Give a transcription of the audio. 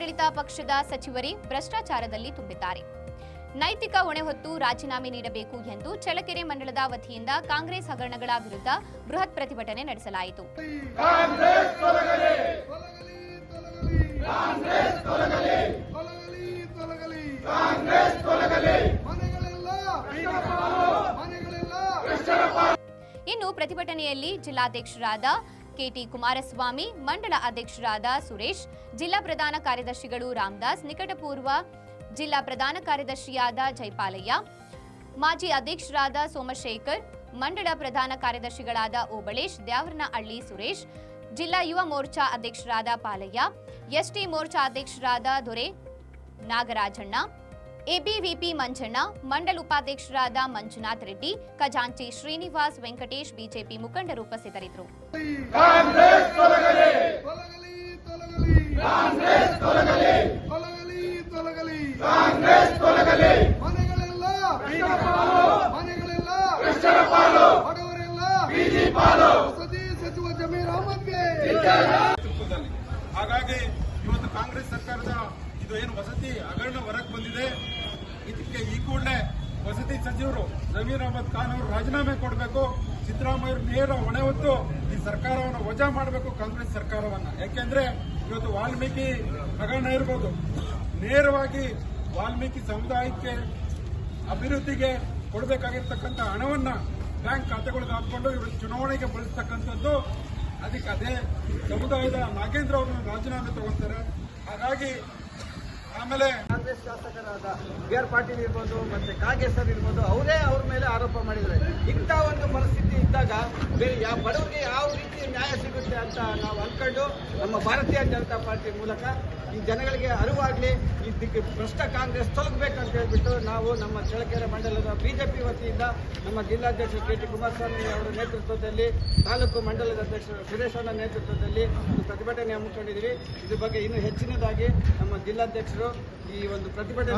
ಆಡಳಿತ ಪಕ್ಷದ ಸಚಿವರೇ ಭ್ರಷ್ಟಾಚಾರದಲ್ಲಿ ತುಂಬಿದ್ದಾರೆ. ನೈತಿಕ ಹೊಣೆ ಹೊತ್ತು ರಾಜೀನಾಮೆ ನೀಡಬೇಕು ಎಂದು ಚಳ್ಳಕೆರೆ ಮಂಡಲದ ವತಿಯಿಂದ ಕಾಂಗ್ರೆಸ್ ಹಗರಣಗಳ ವಿರುದ್ಧ ಬೃಹತ್ ಪ್ರತಿಭಟನೆ ನಡೆಸಲಾಯಿತು. ತೊಲಗಲಿ! ತೊಲಗಲಿ! ಕಾಂಗ್ರೆಸ್ ತೊಲಗಲಿ! ಮನೆಗಳೆಲ್ಲ! ಮನೆಗಳೆಲ್ಲ! ಇನ್ನು ಪ್ರತಿಭಟನೆಯಲ್ಲಿ ಜಿಲ್ಲಾಧ್ಯಕ್ಷರಾದ ಕೆಟಿ ಕುಮಾರಸ್ವಾಮಿ, ಮಂಡಲ ಅಧ್ಯಕ್ಷರಾದ ಸುರೇಶ್, ಜಿಲ್ಲಾ ಪ್ರಧಾನ ಕಾರ್ಯದರ್ಶಿಗಳು ರಾಮದಾಸ್, ನಿಕಟಪೂರ್ವ ಜಿಲ್ಲಾ ಪ್ರಧಾನ ಕಾರ್ಯದರ್ಶಿಯಾದ ಜೈಪಾಲಯ್ಯ, ಮಾಜಿ ಅಧ್ಯಕ್ಷರಾದ ಸೋಮಶೇಖರ್ ಮಂಡಳ ಪ್ರಧಾನ ಕಾರ್ಯದರ್ಶಿಗಳಾದ ಓಬಳೇಶ್, ದ್ಯಾವರನಹಳ್ಳಿ ಸುರೇಶ್, ಜಿಲ್ಲಾ ಯುವ ಮೋರ್ಚಾ ಅಧ್ಯಕ್ಷರಾದ ಪಾಲಯ್ಯ, ಎಸ್ಟಿ ಮೋರ್ಚಾ ಅಧ್ಯಕ್ಷರಾದ ದೊರೆ ನಾಗರಾಜಣ್ಣ ಎಬಿವಿಪಿ ಮಂಜಣ್ಣ ಮಂಡಲ ಉಪಾಧ್ಯಕ್ಷರಾದ ಮಂಜುನಾಥ್ ರೆಡ್ಡಿ ಖಜಾಂಚಿ ಶ್ರೀನಿವಾಸ್ ವೆಂಕಟೇಶ್ ಬಿಜೆಪಿ ಮುಖಂಡರು ಉಪಸ್ಥಿತರಿದ್ದರು. ಹಾಗಾಗಿ ಇವತ್ತು ಕಾಂಗ್ರೆಸ್ ಸರ್ಕಾರದ ಇದು ಏನು ವಸತಿ ಹಗರಣ ಹೊರಗೆ ಬಂದಿದೆ. ಇದಕ್ಕೆ ಈ ಕೂಡಲೇ ವಸತಿ ಸಚಿವರು ಜಮೀರ್ ಅಹಮದ್ ಖಾನ್ ಅವರು ರಾಜೀನಾಮೆ ಕೊಡಬೇಕು. ಸಿದ್ದರಾಮಯ್ಯ ನೇರ ಹೊಣೆ ಹೊತ್ತು ಈ ಸರ್ಕಾರವನ್ನು ವಜಾ ಮಾಡಬೇಕು ಕಾಂಗ್ರೆಸ್ ಸರ್ಕಾರವನ್ನ. ಯಾಕೆಂದ್ರೆ ಇವತ್ತು ವಾಲ್ಮೀಕಿ ಹಗರಣ ಇರ್ಬೋದು. ನೇರವಾಗಿ ವಾಲ್ಮೀಕಿ ಸಮುದಾಯಕ್ಕೆ ಅಭಿವೃದ್ಧಿಗೆ ಕೊಡಬೇಕಾಗಿರ್ತಕ್ಕಂಥ ಹಣವನ್ನ ಬ್ಯಾಂಕ್ ಖಾತೆಗಳಿಗೆ ಹಾಕೊಂಡು ಇವರು ಚುನಾವಣೆಗೆ ಬಳಸ್ತಕ್ಕಂಥದ್ದು, ಅದಕ್ಕೆ ಅದೇ ಸಮುದಾಯದ ನಾಗೇಂದ್ರ ಅವರು ರಾಜೀನಾಮೆ ತಗೊಳ್ತಾರೆ ಹಾಗಾಗಿ ಆಮೇಲೆ ಕಾಂಗ್ರೆಸ್ ಶಾಸಕರಾದ ಬಿ ಆರ್ ಪಾಟೀಲ್ ಇರ್ಬೋದು ಮತ್ತೆ ಕಾಗೆ ಸರ್ ಇರ್ಬೋದು, ಅವರೇ ಅವ್ರ ಮೇಲೆ ಆರೋಪ ಮಾಡಿದ್ದಾರೆ. ಇಂಥ ಒಂದು ಪರಿಸ್ಥಿತಿ ಇದ್ದಾಗ ಬೇರೆ ಯಾವ ಬಡವರಿಗೆ ಯಾವ ರೀತಿ ನ್ಯಾಯ ಸಿಗುತ್ತೆ ಅಂತ ನಾವು ಅಂದ್ಕೊಂಡು ನಮ್ಮ ಭಾರತೀಯ ಜನತಾ ಪಾರ್ಟಿ ಮೂಲಕ ಈ ಜನಗಳಿಗೆ ಅರಿವಾಗಲಿ ಇದಕ್ಕೆ ಭ್ರಷ್ಟ ಕಾಂಗ್ರೆಸ್ ತೊಲಗಬೇಕಂತ ಹೇಳ್ಬಿಟ್ಟು ನಾವು ನಮ್ಮ ಚಳಕೆರೆ ಮಂಡಲದ ಬಿಜೆಪಿ ವತಿಯಿಂದ ನಮ್ಮ ಜಿಲ್ಲಾಧ್ಯಕ್ಷ ಕೆ ಟಿ ಕುಮಾರಸ್ವಾಮಿ ಅವರ ನೇತೃತ್ವದಲ್ಲಿ ತಾಲೂಕು ಮಂಡಲದ ಅಧ್ಯಕ್ಷ ಸುರೇಶ್ ಅವರ ನೇತೃತ್ವದಲ್ಲಿ ಒಂದು ಪ್ರತಿಭಟನೆ ಹಮ್ಮಿಕೊಂಡಿದ್ದೀವಿ. ಇದ್ರ ಬಗ್ಗೆ ಇನ್ನೂ ಹೆಚ್ಚಿನದಾಗಿ ನಮ್ಮ ಜಿಲ್ಲಾಧ್ಯಕ್ಷರು ಈ ಒಂದು ಪ್ರತಿಭಟನೆ